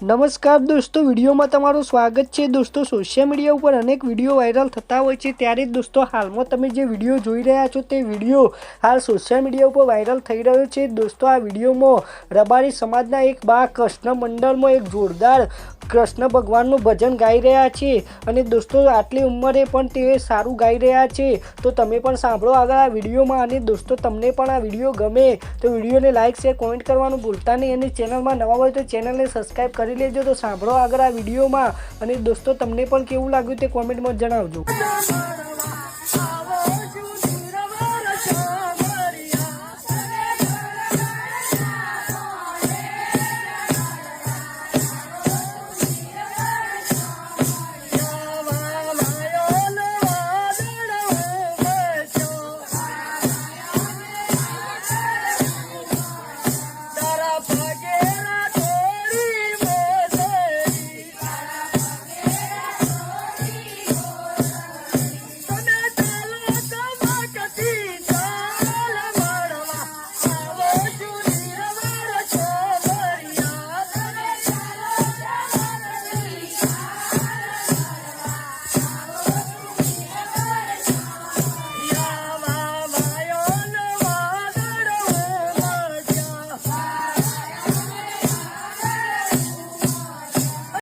નમસ્કાર દોસ્તો, વિડીયોમાં તમારું સ્વાગત છે. દોસ્તો સોશિયલ મીડિયા ઉપર અનેક વીડિયો વાયરલ થતા હોય છે. ત્યારે જ દોસ્તો, હાલમાં તમે જે વીડિયો જોઈ રહ્યા છો તે વીડિયો હાલ સોશિયલ મીડિયા ઉપર વાયરલ થઈ રહ્યો છે. દોસ્તો, આ વિડીયોમાં રબારી સમાજના એક બા, કૃષ્ણ મંડળમાં એક જોરદાર કૃષ્ણ ભગવાનનું ભજન ગાઈ રહ્યા છે. અને દોસ્તો, આટલી ઉંમરે પણ તે સારું ગાઈ રહ્યા છે. તો તમે પણ સાંભળો આગળ આ વિડીયોમાં. અને દોસ્તો, તમને પણ આ વીડિયો ગમે તો વિડીયોને લાઇક શેર કોમેન્ટ કરવાનું ભૂલતા નહીં. અને ચેનલમાં નવા હોય તો ચેનલને સબસ્ક્રાઈબ કરી લેજો તો સાંભળો આગળ આ વિડીયોમાં. અને દોસ્તો, તમને પણ કેવું લાગ્યું તે કોમેન્ટમાં જણાવજો.